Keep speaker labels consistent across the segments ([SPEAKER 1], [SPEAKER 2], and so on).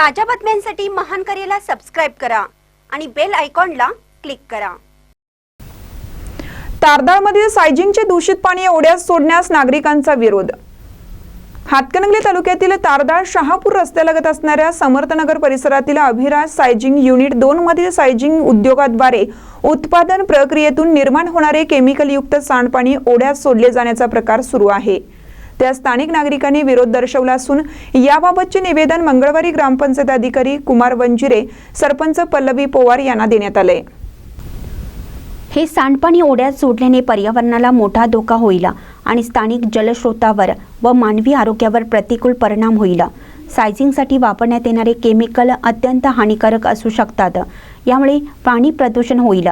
[SPEAKER 1] ताज्या बातम्यांसाठी महान करेला सबस्क्राईब करा आणि बेल आयकॉनला क्लिक करा.
[SPEAKER 2] तारदाळमधील सायजिंगचे दूषित पाणी ओढ्यात सोडण्यास नागरिकांचा विरोध. हातकणंगले तालुक्यातील तारदाळ शहापूर रस्त्यालगत असणाऱ्या समर्थनगर परिसरातील अभिराज सायजिंग युनिट दोन मधील सायजिंग उद्योगाद्वारे उत्पादन प्रक्रियेतून निर्माण होणारे केमिकलयुक्त सांडपाणी ओढ्यात सोडले जाण्याचा प्रकार सुरू आहे. त्या स्थानिक नागरिकांनी विरोध दर्शवला असून याबाबतचे निवेदन मंगळवारी ग्रामपंचायत अधिकारी कुमार वंजिरे सरपंच पल्लवी पोवार यांना देण्यात आले.
[SPEAKER 3] हे सांडपाणी ओढ्यात सोडल्याने पर्यावरणाला मोठा धोका होईल आणि स्थानिक जलस्रोतावर व मानवी आरोग्यावर प्रतिकूल परिणाम होईल. सायझिंगसाठी वापरण्यात येणारे केमिकल अत्यंत हानिकारक असू शकतात. यामुळे पाणी प्रदूषण होईल.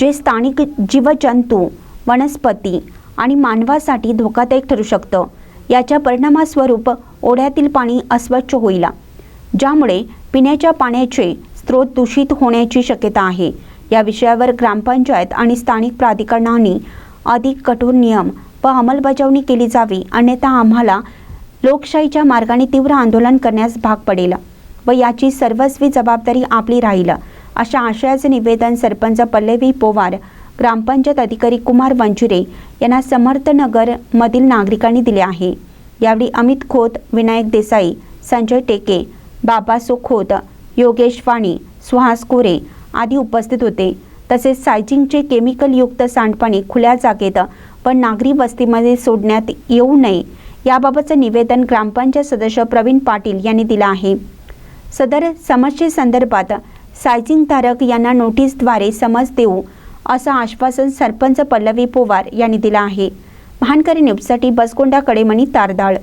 [SPEAKER 3] जे स्थानिक जीवजंतू वनस्पती आणि मानवासाठी धोकादायक ठरू शकतं. याच्या परिणामास्वरूप ओढ्यातील पाणी अस्वच्छ होईल ज्यामुळे पिण्याच्या पाण्याचे स्रोत दूषित होण्याची शक्यता आहे. या विषयावर ग्रामपंचायत आणि स्थानिक प्राधिकरणांनी अधिक कठोर नियम व अंमलबजावणी केली जावी अन्यथा आम्हाला लोकशाहीच्या मार्गाने तीव्र आंदोलन करण्यास भाग पडेल व याची सर्वस्वी जबाबदारी आपली राहील. अशा आशयाचे निवेदन सरपंच पल्लवी पोवार ग्रामपंचायत अधिकारी कुमार वंचुरे यांना समर्थनगर मधील नागरिकांनी दिले आहे. यावेळी अमित खोत विनायक देसाई संजय टेके बाबासो खोत योगेश वाणी सुहास कोरे आदी उपस्थित होते. तसेच सायजिंगचे केमिकलयुक्त सांडपाणी खुल्या जागेत व नागरी वस्तीमध्ये सोडण्यात येऊ नये याबाबतचं निवेदन ग्रामपंचायत सदस्य प्रवीण पाटील यांनी दिलं आहे. सदर समस्येसंदर्भात सायजिंगधारक यांना नोटीसद्वारे समज देऊ असं आश्वासन सरपंच पल्लवी पोवार यांनी दिलं आहे. महानकरी न्यूजसाठी बसकोंडा कडेमणी तारदाळ.